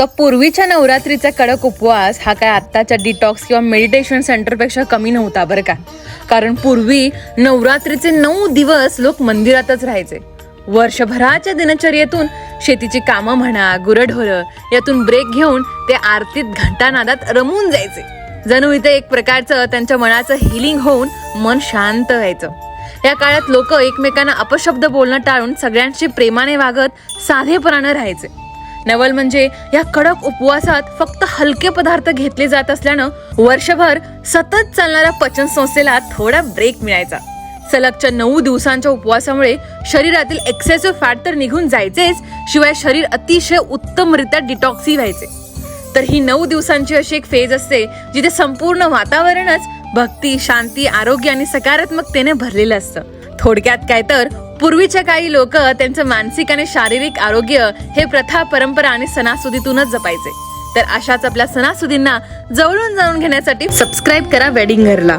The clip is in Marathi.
तर पूर्वीच्या नवरात्रीचा कडक उपवास हा काय आत्ताच्या डिटॉक्स किंवा मेडिटेशन सेंटरपेक्षा कमी नव्हता बरं का? कारण पूर्वी नवरात्रीचे नऊ दिवस लोक मंदिरातच राहायचे. वर्षभराच्या दिनचर्येतून शेतीची कामं म्हणा गुरढोरं यातून ब्रेक घेऊन ते आरतीत घंटानादात रमून जायचे. जणू इथे एक प्रकारचं त्यांच्या मनाचं हिलिंग होऊन मन शांत व्हायचं. या काळात लोक एकमेकांना अपशब्द बोलणं टाळून सगळ्यांशी प्रेमाने वागत साधेपणानं राहायचे. नवल म्हणजे या कडक उपवासात फक्त हलके पदार्थ घेतले जात असल्यानं वर्षभर सतत चालणाऱ्या पचन संस्थेला थोडा ब्रेक मिळायचा. सलगच्या नऊ दिवसांच्या उपवासामुळे शरीरातील एक्सेसिव्ह फॅट तर निघून जायचेच शिवाय शरीर अतिशय उत्तमरित्या डिटॉक्सी व्हायचे. तर ही नऊ दिवसांची अशी एक फेज असते जिथे संपूर्ण वातावरणच भक्ती शांती आरोग्य आणि सकारात्मकतेने भरलेलं असतं. थोडक्यात काय तर पूर्वीच्या काही लोक त्यांचं मानसिक आणि शारीरिक आरोग्य हे प्रथा परंपरा आणि सणासुदीतूनच जपायचे. तर अशाच आपल्या सणासुदींना जवळून जाणून घेण्यासाठी सबस्क्राईब करा वेडिंग घरला.